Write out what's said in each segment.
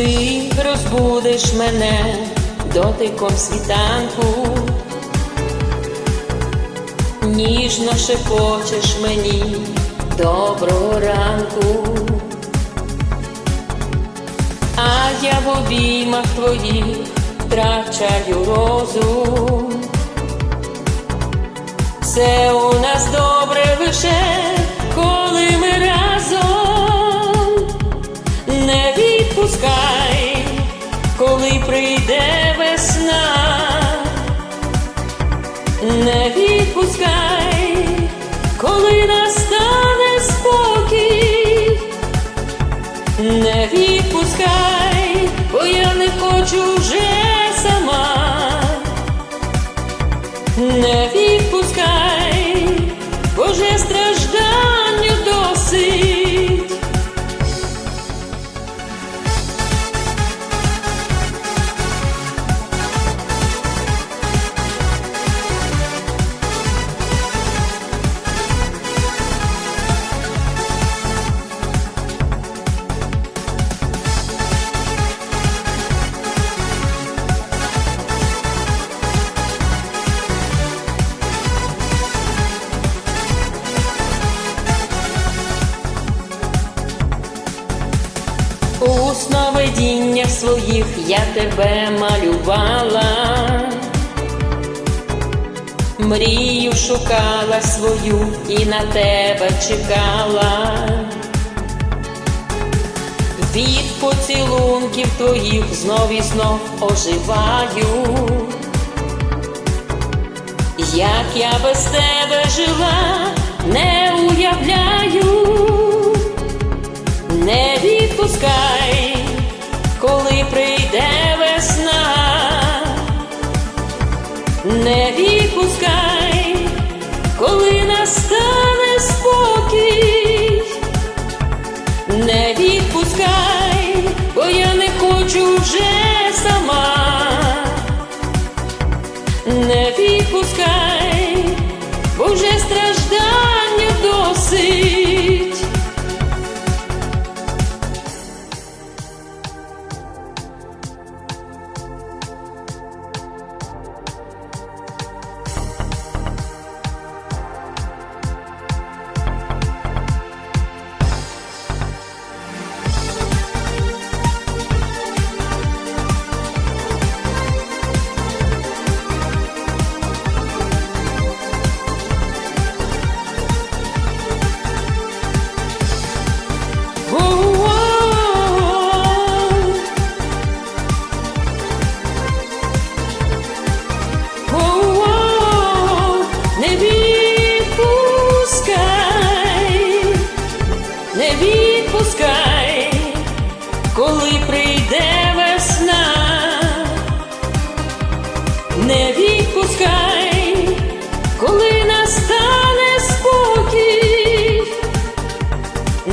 Ти розбудиш мене дотиком світанку, ніжно шепочеш мені доброго ранку, а я в обіймах твоїх втрачаю розум. Все у нас добре Не відпускай, сновидіннях своїх я тебе малювала, мрію шукала свою і на тебе чекала. Від поцілунків твоїх знов і знов оживаю. Як я без тебе жила, не уявляю. Не відпускай, настане спокій, не відпускай, бо я не хочу вже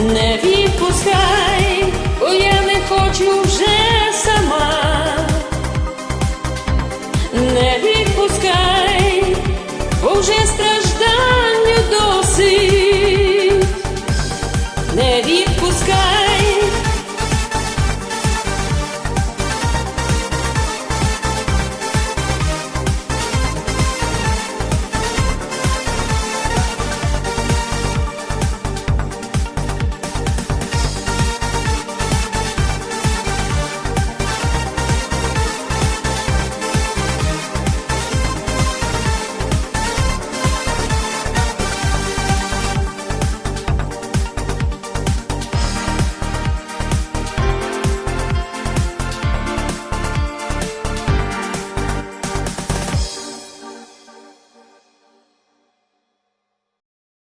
не відпускай, бо я не хочу вже.